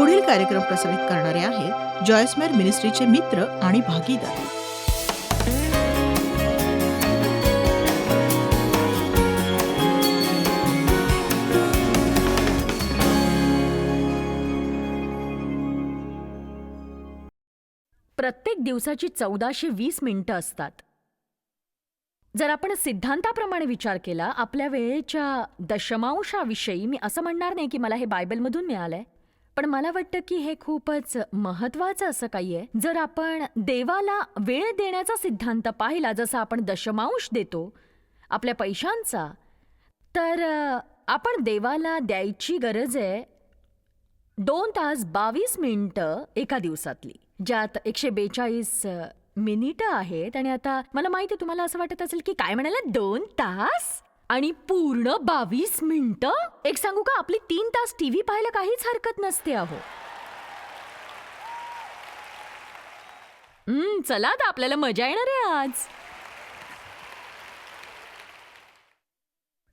पुढील कार्यक्रम प्रसारित करणारे आहेत जॉयस्मेर मिनिस्ट्रीचे मित्र आणि भागीदार. प्रत्येक दिवसाची चौदाशे वीस मिनिटं असतात. जर आपण सिद्धांताप्रमाणे विचार केला आपल्या वेळेच्या दशमांशाविषयी मी असं म्हणणार नाही की मला हे बायबलमधून मिळालंय. पण मला वाटतं की हे खूपच महत्वाचं असं काही आहे. जर आपण देवाला वेळ देण्याचा सिद्धांत पाहिला जसा आपण दशमांश देतो आपल्या पैशांचा तर आपण देवाला द्यायची गरज आहे दोन तास बावीस मिनिटं एका दिवसातली. ज्यात एकशे बेचाळीस मिनिटं आहेत. आणि आता मला माहिती आहे तुम्हाला असं वाटत असेल की काय म्हणाला? दोन तास? आणि पूर्ण बावीस मिनिटं? एक सांगू का? आपली तीन तास टीव्ही पाहायला काहीच हरकत नसते अहो. हम्म, चला तर आपल्याला मजा येणार आहे आज.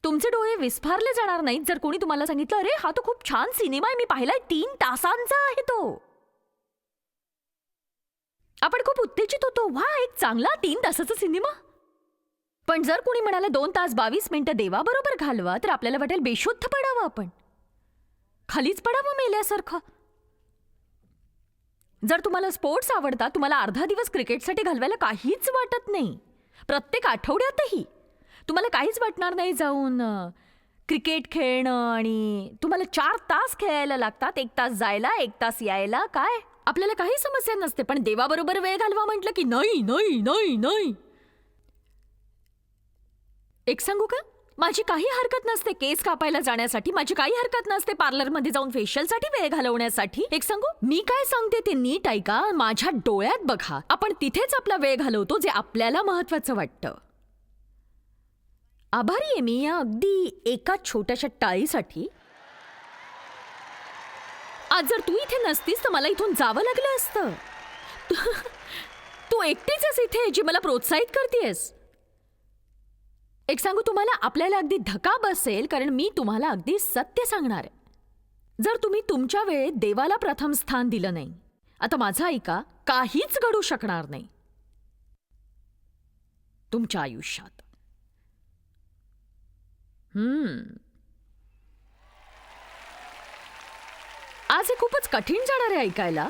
तुमचे डोळे विस्फारले जाणार नाहीत जर कोणी तुम्हाला सांगितलं अरे हा तो खूप छान सिनेमा आहे मी पाहिलाय तीन तासांचा आहे तो. आपण खूप उत्तेजित होतो. वा एक चांगला तीन तासाचा सिनेमा. पण जर कोणी म्हणाले दोन तास बावीस मिनिटं देवाबरोबर घालवा तर आपल्याला वाटेल बेशुद्ध पडावं आपण. खालीच पडावं मेल्यासारखं. जर तुम्हाला स्पोर्ट्स आवडतात तुम्हाला अर्धा दिवस क्रिकेटसाठी घालवायला काहीच वाटत नाही. प्रत्येक आठवड्यातही. तुम्हाला काहीच वाटणार नाही जाऊन क्रिकेट खेळणं आणि तुम्हाला चार तास खेळायला लागतात. एक तास जायला एक तास यायला. काय? आपल्याला काही समस्या नसते पण देवाबरोबर वेळ घालवा म्हटलं की नाही नाही नाही नाही. एक सांगू का? माझी काही हरकत नसते केस कापायला जाण्यासाठी. माझी काही हरकत नसते पार्लरमध्ये जाऊन फेशियलसाठी वेळ घालवण्यासाठी. एक सांगू? मी काय सांगते ते नीट ऐका. माझ्या डोळ्यात बघा. आपण तिथेच आपला वेळ घालवतो जे आपल्याला महत्वाचं वाटतं. आभारी आहे मी. या अगदी एका छोट्याशा टाळीसाठी. आज जर तू इथे नसतीस तर मला इथून जावं लागलं असतं. तू- एकटीच इथे जी मला प्रोत्साहित करतेस एक सांगू तुम्हाला आपल्याला अगदी धका बसेल कारण मी तुम्हाला अगदी सत्य सांगणार आहे. जर तुम्ही तुमच्या वेळेत देवाला प्रथम स्थान दिलं नाही आता माझं ऐका काहीच घडू शकणार नाही. तुमच्या आयुष्यात. हम्म. आज हे खूपच कठीण जाणार आहे ऐकायला.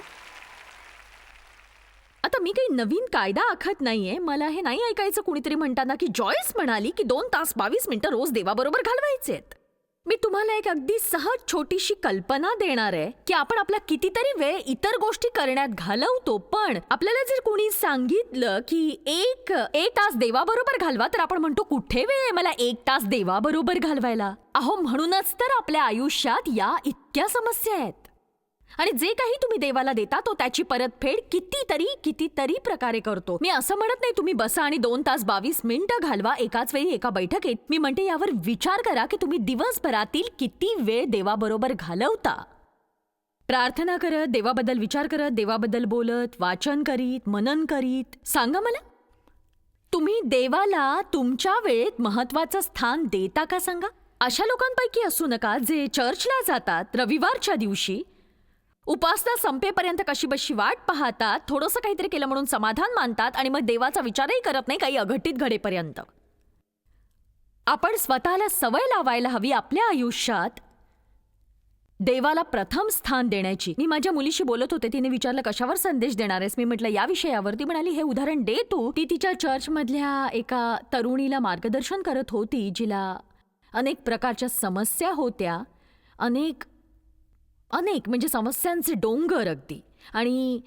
आता मी काही नवीन कायदा आखत नाहीये. मला हे नाही ऐकायचं कुणीतरी म्हणताना की जॉयस म्हणाली की दोन तास बावीस मिनिटं रोज देवाबरोबर घालवायचेत. मी तुम्हाला एक अगदी सहज छोटीशी कल्पना देणार आहे की आपण आपला कितीतरी वेळ इतर गोष्टी करण्यात घालवतो पण आपल्याला जर कोणी सांगितलं की एक एक तास देवाबरोबर घालवा तर आपण म्हणतो कुठे वेळ आहे मला एक तास देवाबरोबर घालवायला? अहो म्हणूनच तर आपल्या आयुष्यात या इतक्या समस्या आहेत. आणि जे काही तुम्ही देवाला देता तो त्याची परतफेड कितीतरी कितीतरी प्रकारे करतो. मी असं म्हणत नाही तुम्ही बसा आणि दोन तास बावीस मिनिटं घालवा एकाच वेळी एका बैठकीत. मी म्हणते यावर विचार करा की तुम्ही दिवसभरातील किती वेळ देवाबरोबर घालवता. प्रार्थना करत देवाबद्दल विचार करत देवाबद्दल बोलत वाचन करीत मनन करीत. सांगा मला तुम्ही देवाला तुमच्या वेळेत महत्वाचं स्थान देता का सांगा? अशा लोकांपैकी असू नका जे चर्चला जातात रविवारच्या दिवशी उपासना संपेपर्यंत कशी बशी वाट पाहतात थोडंसं काहीतरी केलं म्हणून समाधान मानतात आणि मग देवाचा विचारही करत नाही काही अघटित घडेपर्यंत. आपण स्वतःला सवय लावायला हवी आपल्या आयुष्यात. देवाला प्रथम स्थान देण्याची. मी माझ्या मुलीशी बोलत होते तिने विचारलं कशावर संदेश देणार आहेस मी म्हटलं या विषयावर ती म्हणाली हे उदाहरण दे तू. ती तिच्या चर्चमधल्या एका तरुणीला मार्गदर्शन करत होती जिला अनेक प्रकारच्या समस्या होत्या अनेक अनेक म्हणजे समस्यांचे डोंगर अगदी. आणि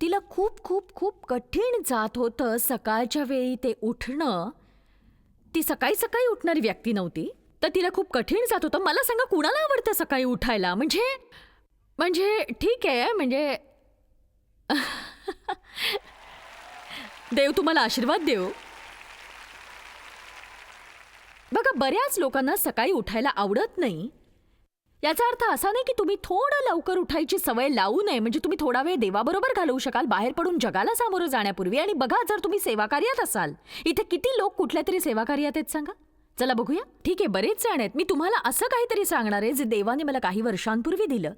तिला खूप खूप खूप कठीण जात होतं सकाळच्या वेळी ते उठणं. ती सकाळी सकाळी उठणारी व्यक्ती नव्हती तर तिला खूप कठीण जात होतं. मला सांगा कुणाला आवडतं सकाळी उठायला? म्हणजे म्हणजे ठीक आहे म्हणजे देव तुम्हाला आशीर्वाद देव. बघा बऱ्याच लोकांना सकाळी उठायला आवडत नाही याचा अर्थ असा नाही की तुम्ही थोडं लवकर उठायची सवय लावू नये. म्हणजे तुम्ही थोडा वेळ देवाबरोबर घालवू शकाल बाहेर पडून जगाला सामोरं जाण्यापूर्वी. आणि बघा जर तुम्ही सेवा कार्यात असाल इथे किती लोक कुठल्या तरी सेवा कार्यात आहेत सांगा? चला बघूया. ठीक आहे बरेच जण आहेत. मी तुम्हाला असं काहीतरी सांगणार आहे जे देवाने मला काही वर्षांपूर्वी दिलं.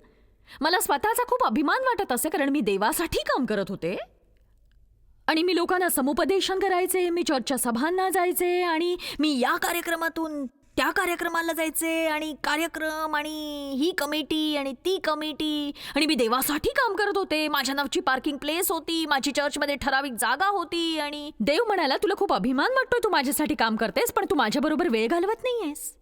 मला स्वतःचा खूप अभिमान वाटत असे कारण मी देवासाठी काम करत होते. आणि मी लोकांना समुपदेशन करायचे मी चर्चच्या सभांना जायचे आणि मी या कार्यक्रमातून त्या कार्यक्रमाला जायचे आणि कार्यक्रम आणि ही कमिटी आणि ती कमिटी. आणि मी देवासाठी काम करत होते. माझ्या नावची पार्किंग प्लेस होती. माझी चर्चमध्ये ठराविक जागा होती. आणि देव म्हणाला तुला खूप अभिमान वाटतोय तू माझ्यासाठी काम करतेस पण तू माझ्याबरोबर वेळ घालवत नाहीयेस.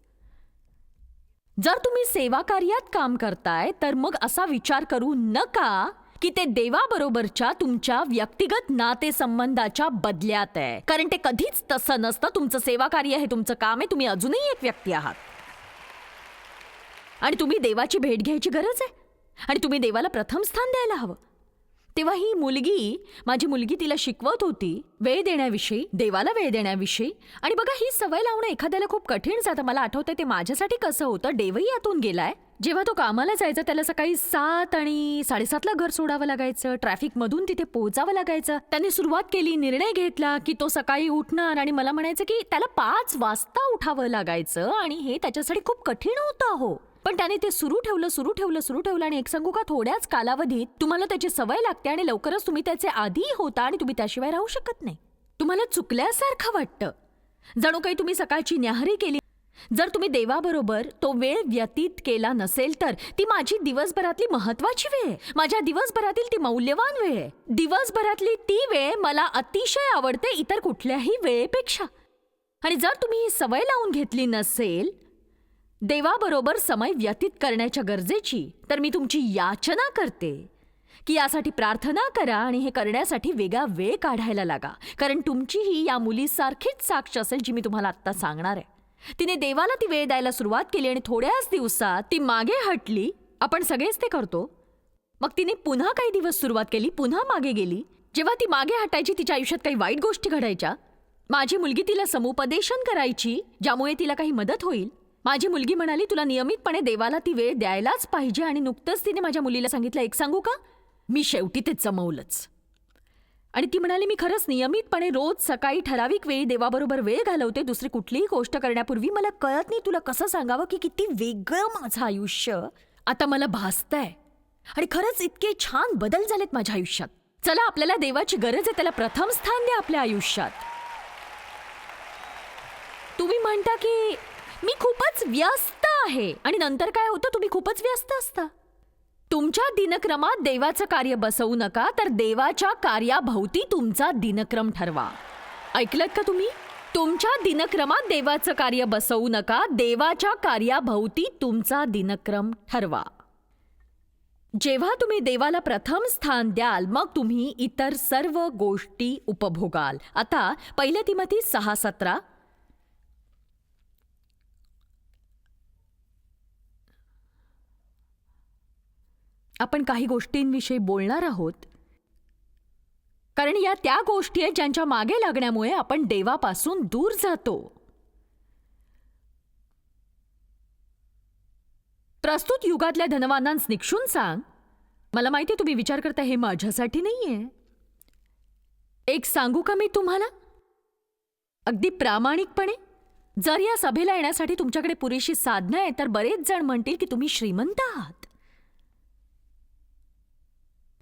जर तुम्ही सेवा कार्यात काम करताय तर मग असा विचार करू नका की ते देवाबरोबरच्या तुमच्या व्यक्तिगत नातेसंबंधाच्या बदल्यात आहे. कारण ते कधीच तसं नसतं. तुमचं सेवा कार्य हे तुमचं काम आहे. तुम्ही अजूनही एक व्यक्ती आहात. आणि तुम्ही देवाची भेट घ्यायची गरज आहे? आणि तुम्ही देवाला प्रथम स्थान द्यायला हवं. तेव्हा ही मुलगी माझी मुलगी तिला शिकवत होती वेळ देण्याविषयी देवाला वेळ देण्याविषयी. आणि बघा ही सवय लावणं एखाद्याला खूप कठीण जातं. मला आठवतंय ते माझ्यासाठी कसं होतं. देवही यातून गेलाय. जेव्हा तो कामाला जायचा त्याला सकाळी सात आणि साडेसातला घर सोडावं लागायचं. ट्रॅफिक मधून तिथे पोहोचावं लागायचं. त्याने सुरुवात केली निर्णय घेतला की तो सकाळी उठणार आणि मला म्हणायचं की त्याला पाच वाजता उठावं लागायचं. आणि हे त्याच्यासाठी खूप कठीण होतं हो. पण त्याने ते सुरू ठेवलं सुरू ठेवलं सुरू ठेवलं आणि एक सांगू का थोड्याच कालावधीत तुम्हाला त्याची सवय लागते आणि लवकरच तुम्ही त्याचे आधी होता आणि तुम्ही त्याशिवाय राहू शकत नाही. तुम्हाला चुकल्यासारखं वाटतं. जणू काही तुम्ही सकाळची न्याहरी केली जर तुम्ही देवाबरोबर तो वेळ व्यतीत केला नसेल तर ती माझी दिवसभरातली महत्वाची वेळ आहे. माझ्या दिवसभरातील ती मौल्यवान वेळ आहे. दिवसभरातली ती वेळ मला अतिशय आवडते इतर कुठल्याही वेळेपेक्षा. आणि जर तुम्ही ही सवय लावून घेतली नसेल देवाबरोबर समय व्यतीत करण्याच्या गरजेची. तर मी तुमची याचना करते. की यासाठी प्रार्थना करा आणि हे करण्यासाठी वेगळा वेळ काढायला लागा. कारण तुमचीही या मुलीसारखीच साक्ष असेल जी मी तुम्हाला आत्ता सांगणार आहे. तिने देवाला ती वेळ द्यायला सुरुवात केली आणि थोड्याच दिवसात ती मागे हटली. आपण सगळेच ते करतो. मग तिने पुन्हा काही दिवस सुरुवात केली पुन्हा मागे गेली. जेव्हा ती मागे हटायची तिच्या आयुष्यात काही वाईट गोष्टी घडायच्या. माझी मुलगी तिला समुपदेशन करायची ज्यामुळे तिला काही मदत होईल. माझी मुलगी म्हणाली तुला नियमितपणे देवाला ती वेळ द्यायलाच पाहिजे आणि नुकतंच तिने माझ्या मुलीला सांगितलं. एक सांगू का? मी शेवटी ते जमवलंच. आणि ती म्हणाली मी खरंच नियमितपणे रोज सकाळी ठराविक वेळी देवाबरोबर वेळ घालवते. दुसरी कुठलीही गोष्ट करण्यापूर्वी मला कळत नाही तुला कसं सांगावं की किती वेगळं माझं आयुष्य. आता मला भासतंय. आणि खरंच इतके छान बदल झालेत माझ्या आयुष्यात. चला आपल्याला देवाची गरज आहे. त्याला प्रथम स्थान द्या आपल्या आयुष्यात. तुम्ही म्हणता की मी खूपच व्यस्त आहे. आणि नंतर काय होतं? तुम्ही खूपच व्यस्त असता. तुमच्या दिनक्रमात देवाचं कार्य बसवू नका तर देवाच्या कार्याभोवती तुमचा दिनक्रम ठरवा. ऐकलत का तुम्ही? तुमच्या दिनक्रमात देवाचं कार्य बसवू नका देवाच्या कार्याभोवती तुमचा दिनक्रम ठरवा. जेव्हा तुम्ही देवाला प्रथम स्थान द्याल मग तुम्ही इतर सर्व गोष्टी उपभोगाल. आता पहिल्या तिमती सहा सतरा आपण काही गोष्टींविषयी बोलणार आहोत. कारण या त्या गोष्टी आहेत ज्यांच्या मागे लागण्यामुळे आपण देवापासून दूर जातो. प्रस्तुत युगातल्या धनवानांस निक्षून सांग. मला माहिती तुम्ही विचार करता हे माझ्यासाठी नाहीये. एक सांगू का मी तुम्हाला? अगदी प्रामाणिकपणे. जर या सभेला येण्यासाठी तुमच्याकडे पुरेशी साधनं आहे तर बरेच जण म्हणतील की तुम्ही श्रीमंत आहात.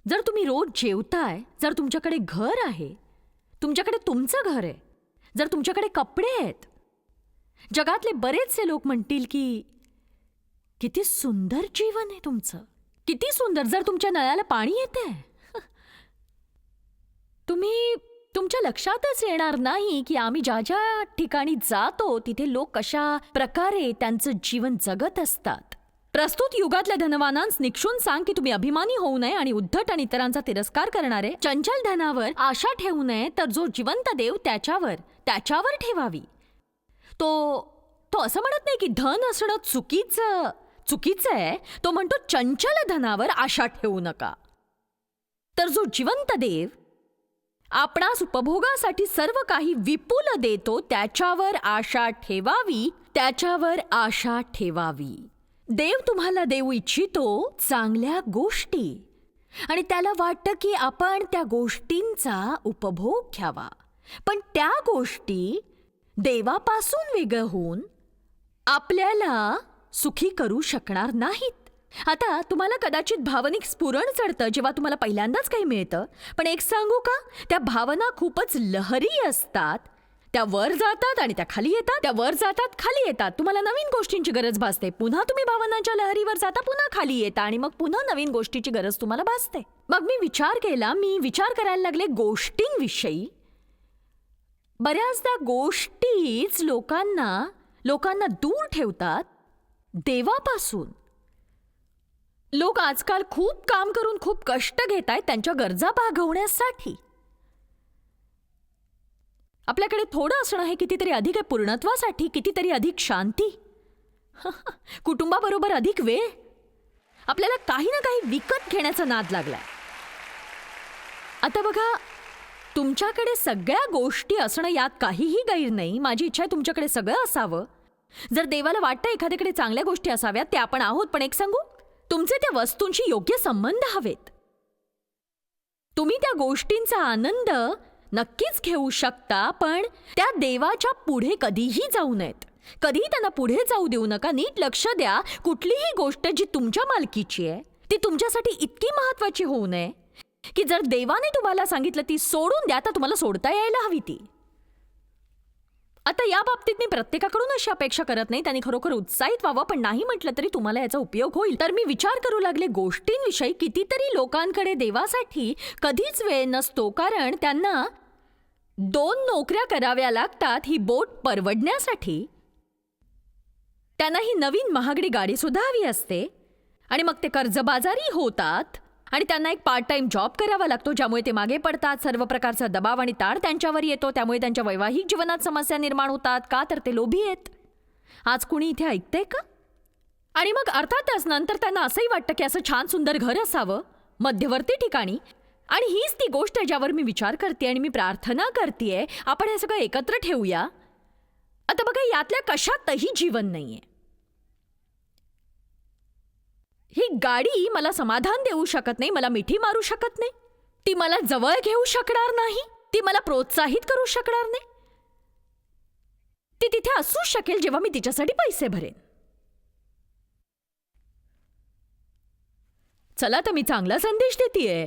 जर तुम्ही रोज जेवताय जर तुमच्याकडे घर आहे तुमच्याकडे तुमचं घर आहे जर तुमच्याकडे कपडे आहेत जगातले बरेचसे लोक म्हणतील की किती सुंदर जीवन आहे तुमचं. किती सुंदर. जर तुमच्या नळाला पाणी येते तुम्ही तुमच्या लक्षातच येणार नाही की आम्ही ज्या ज्या ठिकाणी जातो तिथे लोक कशा प्रकारे त्यांचं जीवन जगत असतात. प्रस्तुत युगातल्या धनवानांस निक्षून सांग की तुम्ही अभिमानी होऊ नये आणि उद्धट आणि इतरांचा तिरस्कार करणारे चंचल धनावर आशा ठेवू नये तर जो जिवंत देव त्याच्यावर त्याच्यावर ठेवावी. तो तो असं म्हणत नाही की धन असणं चुकीचं चुकीचं आहे तो म्हणतो चंचल धनावर आशा ठेवू नका. तर जो जिवंत देव आपणास उपभोगासाठी सर्व काही विपुल देतो त्याच्यावर आशा ठेवावी त्याच्यावर आशा ठेवावी. देव तुम्हाला देऊ इच्छितो चांगल्या गोष्टी. आणि त्याला वाटतं की आपण त्या गोष्टींचा उपभोग घ्यावा. पण त्या गोष्टी देवापासून वेगळं होऊन आपल्याला सुखी करू शकणार नाहीत. आता तुम्हाला कदाचित भावनिक स्फुरण चढतं जेव्हा तुम्हाला पहिल्यांदाच काही मिळतं. पण एक सांगू का? त्या भावना खूपच लहरी असतात. त्या वर जातात आणि त्या खाली येतात. त्या वर जातात खाली येतात. तुम्हाला नवीन गोष्टींची गरज भासते. पुन्हा तुम्ही भावनांच्या लहरीवर जाता पुन्हा खाली येता आणि मग पुन्हा नवीन गोष्टीची गरज तुम्हाला भासते. मग मी विचार केला मी विचार करायला लागले गोष्टींविषयी. बऱ्याचदा गोष्टीच लोकांना लोकांना दूर ठेवतात देवापासून. लोक आजकाल खूप काम करून खूप कष्ट घेत आहेत त्यांच्या गरजा भागवण्यासाठी. आपल्याकडे थोडं असणं हे कितीतरी अधिक आहे पूर्णत्वासाठी कितीतरी अधिक शांती. कुटुंबाबरोबर अधिक वेळ? आपल्याला काही ना काही विकत घेण्याचा नाद लागलाय. आता बघा तुमच्याकडे सगळ्या गोष्टी असणं यात काहीही गैर नाही. माझी इच्छा आहे तुमच्याकडे सगळं असावं. जर देवाला वाटतं एखाद्याकडे चांगल्या गोष्टी असाव्यात ते आपण आहोत. पण एक सांगू तुमचे त्या वस्तूंशी योग्य संबंध हवेत. तुम्ही त्या गोष्टींचा आनंद नक्कीच घेऊ शकता पण त्या देवाच्या पुढे कधीही जाऊ नयेत. कधीही त्यांना पुढे जाऊ देऊ नका. नीट लक्ष द्या. कुठलीही गोष्ट जी तुमच्या मालकीची आहे ती तुमच्यासाठी इतकी महत्वाची होऊ नये की जर देवाने तुम्हाला सांगितलं ती सोडून द्या तर तुम्हाला सोडता यायला हवी ती. आता या बाबतीत मी प्रत्येकाकडून अशी अपेक्षा करत नाही. त्यांनी खरोखर उत्साहित व्हावं पण नाही म्हटलं तरी तुम्हाला याचा उपयोग होईल. तर मी विचार करू लागले गोष्टींविषयी. कितीतरी लोकांकडे देवासाठी कधीच वेळ नसतो कारण त्यांना दोन नोकऱ्या कराव्या लागतात ही बोट परवडण्यासाठी. त्यांना ही नवीन महागडी गाडी सुद्धा हवी असते. आणि मग ते कर्जबाजारी होतात. आणि त्यांना एक पार्ट टाइम जॉब करावा लागतो ज्यामुळे ते मागे पडतात. सर्व प्रकारचा दबाव आणि ताण त्यांच्यावर येतो. त्यामुळे त्यांच्या वैवाहिक जीवनात समस्या निर्माण होतात. का तर ते लोभी आहेत. आज कुणी इथे ऐकतंय का? आणि मग अर्थातच नंतर त्यांना असंही वाटतं की असं छान सुंदर घर असावं मध्यवर्ती ठिकाणी. आणि हीच ती गोष्ट आहे ज्यावर मी विचार करते आणि मी प्रार्थना करते आपण हे सगळं एकत्र ठेवूया. आता बघा यातल्या कशातही जीवन नाही आहे ही गाडी मला समाधान देऊ शकत नाही मला मिठी मारू शकत नाही. ती मला जवळ घेऊ शकणार नाही ती मला प्रोत्साहित करू शकणार नाही. ती तिथे असू शकेल जेव्हा मी तिच्यासाठी पैसे भरेन. चला तर मी चांगला संदेश देतीये.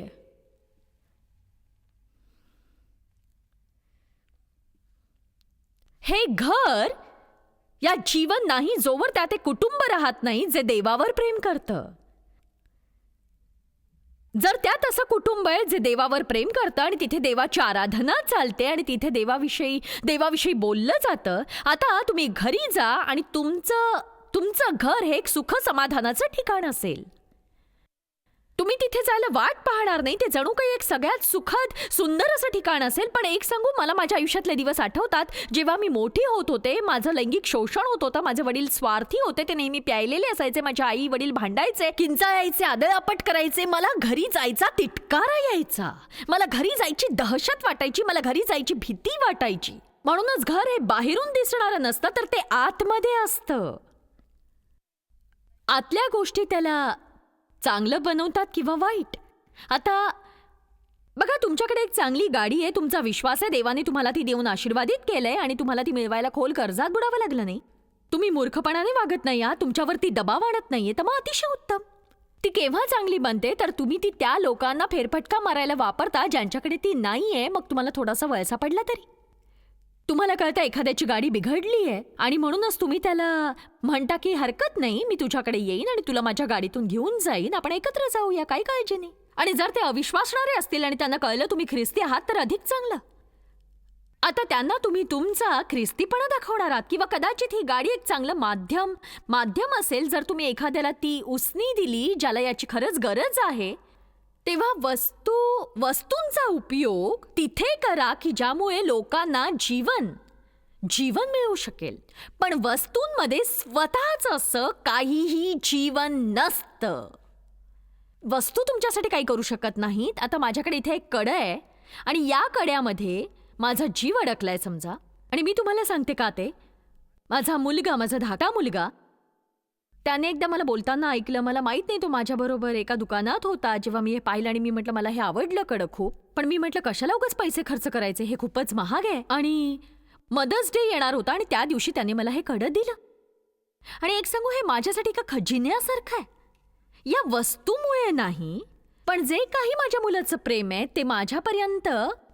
हे घर या जीवन नाही जोवर त्या ते कुटुंब राहत नाही जे देवावर प्रेम करतं. जर त्यात असं कुटुंब आहे जे देवावर प्रेम करतं आणि तिथे देवाची आराधना चालते आणि तिथे देवाविषयी देवाविषयी बोललं जातं आता तुम्ही घरी जा आणि तुमचं तुमचं घर हे एक सुख समाधानाचं ठिकाण असेल. तुम्ही तिथे जायला वाट पाहणार नाही. ते जणू काही एक सगळ्यात सुखद सुंदर असं ठिकाण असेल पण एक सांगू मला माझ्या आयुष्यातले दिवस आठवतात. जेव्हा मी मोठी होत होते माझं लैंगिक शोषण होत होतं माझे वडील स्वार्थी होते ते नेहमी प्यायलेले असायचे माझ्या आई वडील भांडायचे किंचाळायचे आदळापट करायचे मला घरी जायचा तिटकारा यायचा. मला घरी जायची दहशत वाटायची मला घरी जायची भीती वाटायची. म्हणूनच घर हे बाहेरून दिसणारं नसतं तर ते आतमध्ये असतं. आतल्या गोष्टी त्याला चांगलं बनवतात किंवा वाईट? आता बघा तुमच्याकडे एक चांगली गाडी आहे तुमचा विश्वास आहे देवाने तुम्हाला ती देऊन आशीर्वादित केलंय आणि तुम्हाला ती मिळवायला खोल कर्जात बुडावं लागलं नाही. तुम्ही मूर्खपणाने वागत नाही आहात तुमच्यावरती दबाव आणत नाहीये तर मग अतिशय उत्तम. ती केव्हा चांगली बनते? तर तुम्ही ती त्या लोकांना फेरफटका मारायला वापरता ज्यांच्याकडे ती नाहीये मग तुम्हाला थोडासा वळसा पडला तरी. तुम्हाला कळतं एखाद्याची गाडी बिघडली आहे आणि म्हणूनच तुम्ही त्याला म्हणता की हरकत नाही मी तुझ्याकडे येईन आणि तुला माझ्या गाडीतून घेऊन जाईन. आपण एकत्र जाऊया काही काळजी नाही आणि जर ते अविश्वासणारे असतील आणि त्यांना कळलं तुम्ही ख्रिस्ती आहात तर अधिक चांगलं. आता त्यांना तुम्ही तुमचा ख्रिस्तीपणा दाखवणार आहात किंवा कदाचित ही गाडी एक चांगलं माध्यम माध्यम असेल जर तुम्ही एखाद्याला ती उसनी दिली ज्याला याची खरंच गरज आहे तेव्हा वस्तू वस्तूंचा उपयोग तिथे करा की ज्यामुळे लोकांना जीवन जीवन मिळू शकेल. पण वस्तूंमध्ये स्वतःच असं काहीही जीवन नसतं. वस्तू तुमच्यासाठी काही करू शकत नाहीत. आता माझ्याकडे इथे एक कडं आहे आणि या कड्यामध्ये माझा जीव अडकलाय समजा. आणि मी तुम्हाला सांगते का ते? माझा मुलगा माझा धाटा मुलगा त्याने एकदा मला बोलताना ऐकलं मला माहीत नाही तो माझ्याबरोबर एका दुकानात होता. जेव्हा मी हे पाहिलं आणि मी म्हटलं मला हे आवडलं कडक खूप. पण मी म्हटलं कशाला उगाच पैसे खर्च करायचे? हे खूपच महाग आहे. आणि मदर्स डे येणार होता आणि त्या दिवशी त्याने मला हे कडं दिलं. आणि एक सांगू हे माझ्यासाठी का खजिन्यासारखं आहे. या वस्तूमुळे नाही पण जे काही माझ्या मुलाचं प्रेम आहे ते माझ्यापर्यंत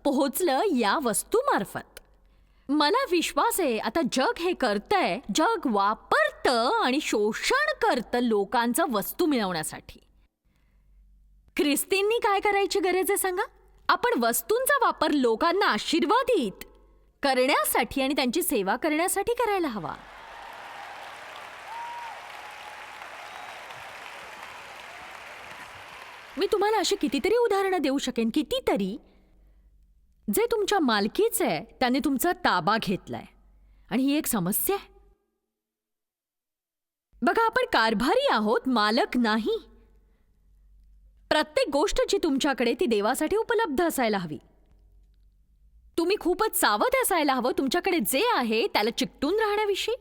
पोहोचलं या वस्तूमार्फत. मला विश्वास आहे आता जग हे करतंय. जग वापरतं आणि शोषण करतं लोकांचं वस्तू मिळवण्यासाठी. ख्रिस्तींनी काय करायची गरज आहे सांगा? आपण वस्तूंचा वापर लोकांना आशीर्वादित करण्यासाठी आणि त्यांची सेवा करण्यासाठी करायला हवा. मी तुम्हाला अशी कितीतरी उदाहरणं देऊ शकेन कितीतरी. जे तुमच्या मालकीचं आहे त्याने तुमचा ताबा घेतलाय. आणि ही एक समस्या आहे. बघा आपण कारभारी आहोत मालक नाही. प्रत्येक गोष्ट जी तुमच्याकडे ती देवासाठी उपलब्ध असायला हवी. तुम्ही खूपच सावध असायला हवं तुमच्याकडे जे आहे त्याला चिकटून राहण्याविषयी.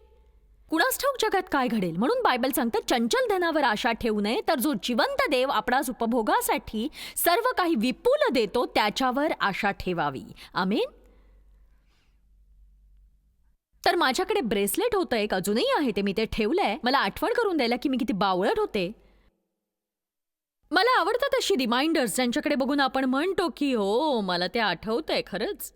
कुणास ठाऊक जगात काय घडेल? म्हणून बायबल सांगतं चंचल धनावर आशा ठेवू नये तर जो जिवंत देव आपणास उपभोगासाठी सर्व काही विपुल देतो त्याच्यावर आशा ठेवावी. आमेन. तर माझ्याकडे ब्रेसलेट होतं एक अजूनही आहे ते मी ते ठेवलंय. मला आठवण करून द्यायला की मी किती बावळट होते. मला आवडतात अशी रिमाइंडर्स ज्यांच्याकडे बघून आपण म्हणतो की हो मला ते आठवतंय खरंच.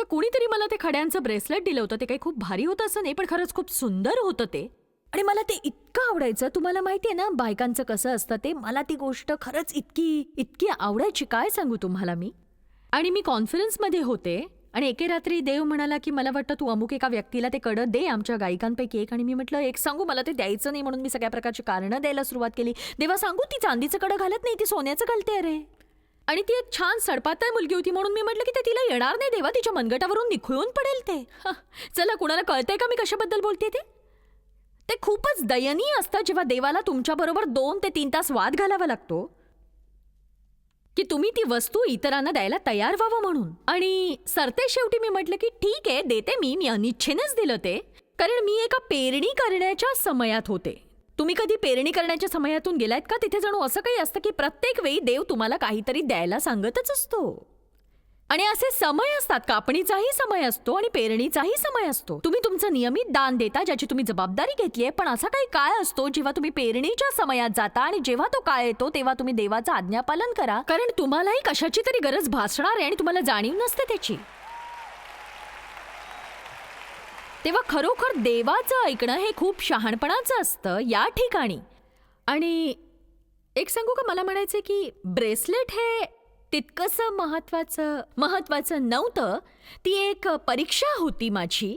तर कुणीतरी मला ते खड्यांचं ब्रेसलेट दिलं होतं. ते काही खूप भारी होतं असं नाही पण खरंच खूप सुंदर होतं ते. आणि मला ते इतकं आवडायचं. तुम्हाला माहिती आहे ना बायकांचं कसं असतं ते? मला ती गोष्ट खरंच इतकी इतकी आवडायची. काय सांगू तुम्हाला मी? आणि मी कॉन्फरन्समध्ये होते आणि एके रात्री देव म्हणाला की मला वाटतं तू अमुक एका व्यक्तीला ते कडं दे आमच्या गायिकांपैकी एक. आणि मी म्हटलं एक सांगू मला ते द्यायचं नाही म्हणून मी सगळ्या प्रकारची कारणं द्यायला सुरुवात केली. देवा सांगू ती चांदीचं कडं घालत नाही ती सोन्याचं घालते अरे. आणि ती एक छान सडपातळ मुलगी होती म्हणून मी म्हटलं की ते तिला येणार नाही देवा तिच्या मनगटावरून निखळून पडेल ते. चला कुणाला कळतंय का मी कशाबद्दल बोलते ते? ते खूपच दयनीय असतं जेव्हा देवाला तुमच्याबरोबर दोन ते तीन तास वाद घालावा लागतो. की तुम्ही ती वस्तू इतरांना द्यायला तयार व्हावं म्हणून. आणि सरते शेवटी मी म्हटलं की ठीक आहे देते मी मी अनिच्छेनेच दिलं ते. कारण मी एका पेरणी करण्याच्या समयात होते. तुम्ही कधी पेरणी करण्याच्या समयातून गेलायत का? तिथे जणू असं काही असतं की प्रत्येक वेळी देव तुम्हाला काहीतरी द्यायला सांगतच असतो. आणि असे समय असतात कापणीचाही समय असतो आणि पेरणीचाही समय असतो. तुम्ही तुमचं नियमित दान देता ज्याची तुम्ही जबाबदारी घेतली आहे पण असा काही काळ असतो जेव्हा तुम्ही पेरणीच्या समयात जाता आणि जेव्हा तो काळ येतो तेव्हा तुम्ही देवाचं आज्ञापालन करा. कारण तुम्हालाही कशाची तरी गरज भासणार आहे आणि तुम्हाला जाणीव नसते त्याची. तेव्हा खरोखर देवाचं ऐकणं हे खूप शहाणपणाचं असतं या ठिकाणी. आणि एक सांगू का? मला म्हणायचं की ब्रेसलेट हे तितकंसं महत्त्वाचं महत्त्वाचं नव्हतं. ती एक परीक्षा होती माझी.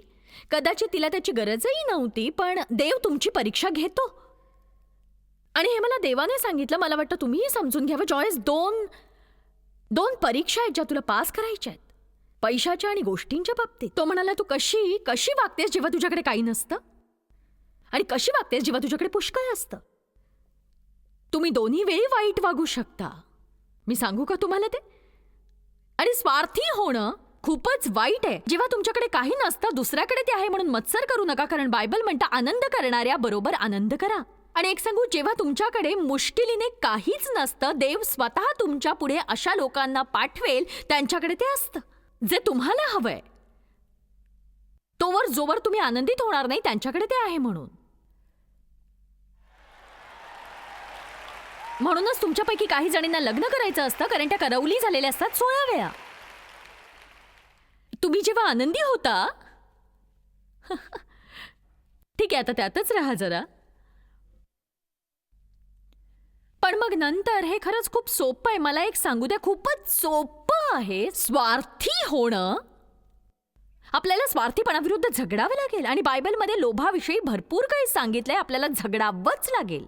कदाचित तिला त्याची गरजही नव्हती पण देव तुमची परीक्षा घेतो. आणि हे मला देवाने सांगितलं. मला वाटतं तुम्हीही समजून घ्यावं. जॉयस दोन दोन परीक्षा आहेत ज्या तुला पास करायच्या आहेत. पैशाच्या आणि गोष्टींच्या बाबतीत. तो म्हणाला तू कशी कशी वागतेस जेव्हा तुझ्याकडे काही नसतं? आणि कशी वागतेस जेव्हा तुझ्याकडे पुष्कळ असतं? तुम्ही दोन्ही वेळी वाईट वागू शकता. मी सांगू का तुम्हाला ते? आणि स्वार्थी होणं खूपच वाईट आहे. जेव्हा तुमच्याकडे काही नसतं दुसऱ्याकडे ते आहे म्हणून मत्सर करू नका कारण बायबल म्हणतं आनंद करणाऱ्या बरोबर आनंद करा. आणि एक सांगू जेव्हा तुमच्याकडे मुश्किलीने काहीच नसतं देव स्वतः तुमच्यापुढे अशा लोकांना पाठवेल त्यांच्याकडे ते असतं. जे तुम्हाला हवंय. तोवर जोवर तुम्ही आनंदित होणार नाही त्यांच्याकडे ते आहे म्हणून. म्हणूनच तुमच्यापैकी काही जणींना लग्न करायचं असतं कारण त्या करवली झालेल्या असतात सोळा वेळा. तुम्ही जेव्हा आनंदी होता ठीक आहे आता त्यातच राहा जरा. पण मग नंतर हे खरंच खूप सोपं आहे. मला एक सांगू द्या खूपच सोपं आहे स्वार्थी होणं? आपल्याला स्वार्थीपणाविरुद्ध झगडावं लागेल आणि बायबलमध्ये लोभाविषयी भरपूर काही सांगितलंय आपल्याला झगडावंच लागेल.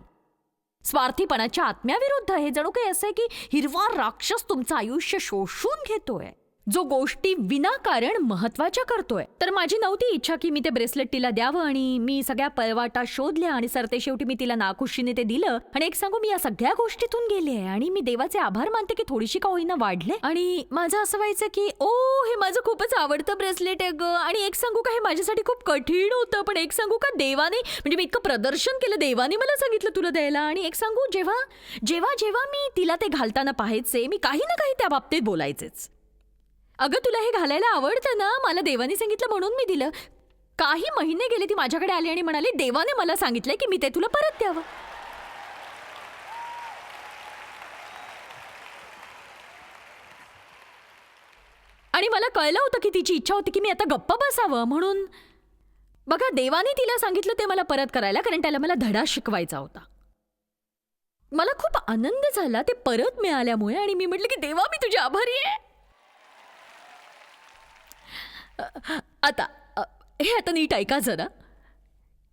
स्वार्थीपणाच्या आत्म्याविरुद्ध हे जणू काही असं आहे की हिरवा राक्षस तुमचं आयुष्य शोषून घेतोय. जो गोष्टी विनाकारण महत्त्वाच्या करतोय. तर माझी नव्हती इच्छा की मी ते ब्रेसलेट तिला द्यावं आणि मी सगळ्या पळवाटा शोधल्या आणि सरते शेवटी मी तिला नाखुशीने ते दिलं. आणि एक सांगू मी या सगळ्या गोष्टीतून गेले आहे आणि मी देवाचे आभार मानते की थोडीशी का होईना वाढले. आणि माझं असं व्हायचं की ओ हे माझं खूपच आवडतं ब्रेसलेट आहे ग. आणि एक सांगू का हे माझ्यासाठी खूप कठीण होतं. पण एक सांगू का देवाने म्हणजे मी इतकं प्रदर्शन केलं देवाने मला सांगितलं तुला द्यायला. आणि एक सांगू जेव्हा जेव्हा जेव्हा मी तिला ते घालताना पाहायचे मी काही ना काही त्या बाबतीत बोलायचेच. अगं तुला हे घालायला आवडतं ना? मला देवाने सांगितलं म्हणून मी दिलं. काही महिने गेले ती माझ्याकडे आली आणि म्हणाली देवाने मला सांगितलंय की मी ते तुला परत द्यावं. आणि मला कळलं होतं की तिची इच्छा होती की मी आता गप्प बसावं म्हणून. बघा देवाने तिला सांगितलं ते मला परत करायला कारण त्याला मला धडा शिकवायचा होता. मला खूप आनंद झाला ते परत मिळाल्यामुळे आणि मी म्हटलं की देवा मी तुझी आभारी आहे. आता हे आता नीट ऐका जरा.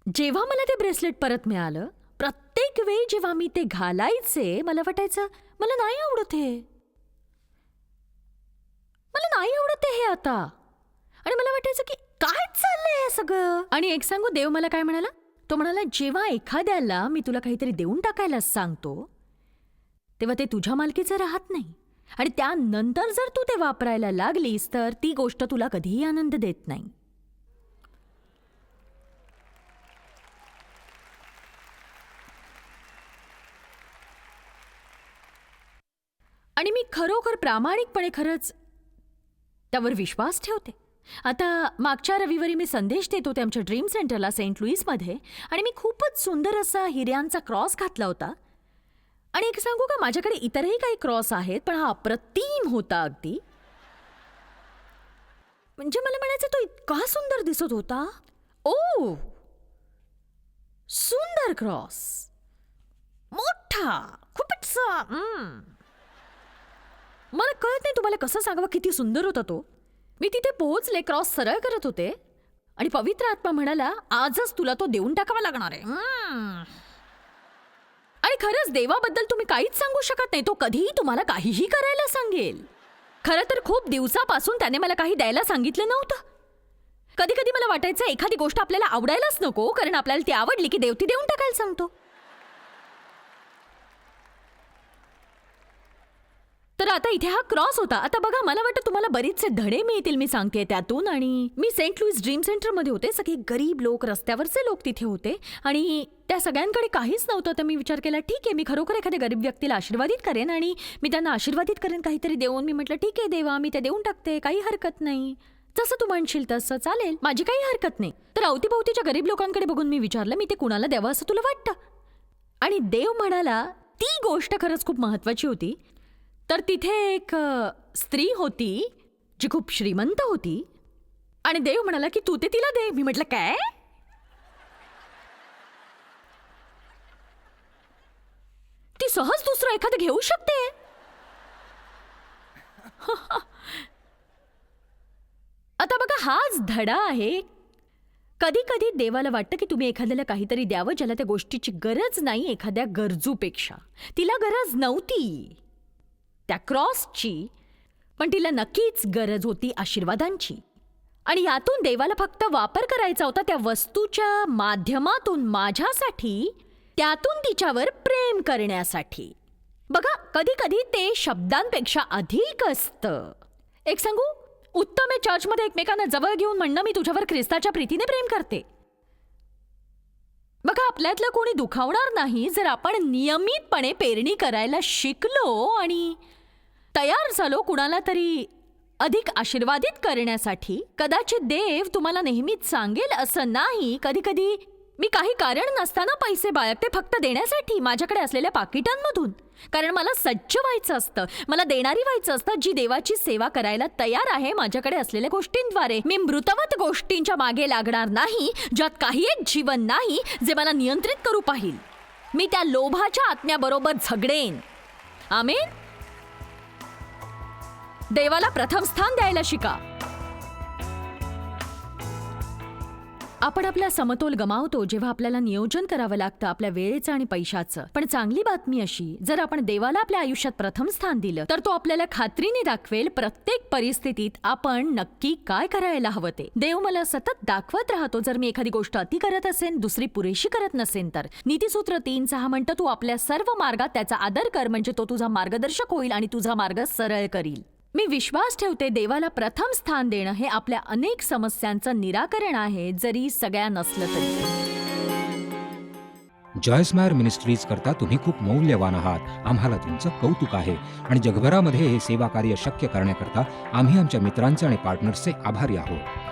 जेव्हा मला ते ब्रेसलेट परत मिळालं प्रत्येक वेळी जेव्हा मी ते घालायचे मला वाटायचं मला नाही आवडत हे. मला नाही आवडत हे आता. आणि मला वाटायचं की काय चाललंय हे सगळं? आणि एक सांगू देव मला काय म्हणाला? तो म्हणाला जेव्हा एखाद्याला मी तुला काहीतरी देऊन टाकायला सांगतो तेव्हा ते तुझ्या मालकीचं राहत नाही. आणि त्यानंतर जर तू ते वापरायला लागलीस तर ती गोष्ट तुला कधीही आनंद देत नाही. आणि मी खरोखर प्रामाणिकपणे खरंच त्यावर विश्वास ठेवते. आता मागच्या रविवारी मी संदेश देत होते आमच्या ड्रीम सेंटरला सेंट लुईसमध्ये आणि मी खूपच सुंदर असा हिऱ्यांचा क्रॉस घातला होता. आणि एक सांगू का माझ्याकडे इतरही काही क्रॉस आहेत पण हा अप्रतिम होता अगदी. म्हणजे मला म्हणायचं तो इतका सुंदर दिसत होता? ओ! सुंदर क्रॉस. मोठा. खूपच मला कळत नाही तुम्हाला कसं सांगावं किती सुंदर होता तो. मी तिथे पोहोचले क्रॉस सरळ करत होते. आणि पवित्र आत्मा म्हणाला आजच तुला तो देऊन टाकावा लागणार आहे. आणि खरंच देवाबद्दल तुम्ही काहीच सांगू शकत नाही. तो कधीही तुम्हाला काहीही करायला सांगेल. खरं तर खूप दिवसापासून त्याने मला काही द्यायला सांगितलं नव्हतं. कधी कधी मला वाटायचं एखादी गोष्ट आपल्याला आवडायलाच नको कारण आपल्याला ती आवडली की देवती देऊन टाकायला सांगतो. तर आता इथे हा क्रॉस होता. आता बघा मला वाटतं तुम्हाला बरेचसे धडे मिळतील मी सांगते त्यातून. आणि मी सेंट लुईस ड्रीम सेंटरमध्ये होते. सगळे गरीब लोक रस्त्यावरचे लोक तिथे होते. आणि त्या सगळ्यांकडे काहीच नव्हतं. तर मी विचार केला ठीक आहे मी खरोखर एखाद्या गरीब व्यक्तीला आशीर्वादित करेन आणि मी त्यांना आशीर्वादित करेन काहीतरी देऊन. मी म्हटलं ठीक आहे देवा मी ते देऊन टाकते काही हरकत नाही. जसं तू म्हणशील तसं चालेल माझी काही हरकत नाही. तर अवतीभोवतीच्या गरीब लोकांकडे बघून मी विचारलं मी ते कुणाला द्यावं असं तुला वाटतं? आणि देव म्हणाला ती गोष्ट खरंच खूप महत्वाची होती. तर तिथे एक स्त्री होती जी खूप श्रीमंत होती. आणि देव म्हणाला की तू ते तिला दे. मी म्हटलं काय? ती सहज दुसरं एखादं घेऊ शकते. आता बघा हाच धडा आहे. कधी कधी देवाला वाटतं की तुम्ही एखाद्याला काहीतरी द्यावं ज्याला त्या गोष्टीची गरज नाही एखाद्या गरजूपेक्षा. तिला गरज नव्हती. त्या क्रॉसची पण तिला नक्कीच गरज होती आशीर्वादांची. आणि यातून देवाला फक्त वापर करायचा होता त्या वस्तूच्या माध्यमातून माझ्यासाठी त्यातून तिच्यावर प्रेम करण्यासाठी. बघा कधी कधी ते शब्दांपेक्षा अधिक असतं. एक सांगू? उत्तम आहे चर्चमध्ये एकमेकांना जवळ घेऊन म्हणणं मी तुझ्यावर ख्रिस्ताच्या प्रीतीने प्रेम करते. बघा आपल्यातलं कोणी दुखावणार नाही जर आपण नियमितपणे पेरणी करायला शिकलो आणि तयार झालो कुणाला तरी अधिक आशीर्वादित करण्यासाठी. कदाचित देव तुम्हाला नेहमीच सांगेल असं नाही. कधी कधी मी काही कारण नसताना पैसे बाळगते फक्त देण्यासाठी माझ्याकडे असलेल्या पाकिटांमधून. कारण मला सज्ज व्हायचं असतं. मला देणारी व्हायचं असतं. जी देवाची सेवा करायला तयार आहे माझ्याकडे असलेल्या गोष्टींद्वारे. मी मृतवत गोष्टींच्या मागे लागणार नाही ज्यात काही एक जीवन नाही जे मला नियंत्रित करू पाहिल. मी त्या लोभाच्या आत्म्याबरोबर झगडेन. आमेन? देवाला प्रथम स्थान द्यायला शिका. आपण आपला समतोल गमावतो जेव्हा आपल्याला नियोजन करावं लागतं आपल्या वेळेचं आणि पैशाचं. पण चांगली बातमी अशी जर आपण देवाला आपल्या आयुष्यात प्रथम स्थान दिलं तर तो आपल्याला खात्रीने दाखवेल प्रत्येक परिस्थितीत आपण नक्की काय करायला हवं ते. देव मला सतत दाखवत राहतो जर मी एखादी गोष्ट अति करत असेन दुसरी पुरेशी करत नसेन तर. नीतीसूत्र तीन सहा म्हणतं तू आपल्या सर्व मार्गात त्याचा आदर कर म्हणजे तो तुझा मार्गदर्शक होईल आणि तुझा मार्ग सरळ करील. मी विश्वास ठेवते देवाला प्रथम स्थान देणं हे आपल्या अनेक समस्यांचं निराकरण आहे जरी सगळ्या नसलं तरी. जॉयस्मायर मिनिस्ट्रीज करता तुम्ही खूप मौल्यवान आहात. आम्हाला तुमचं कौतुक आहे. आणि जगभरामध्ये हे सेवा कार्य शक्य करण्याकरता आम्ही आमच्या मित्रांचे आणि पार्टनर्सचे आभारी आहोत.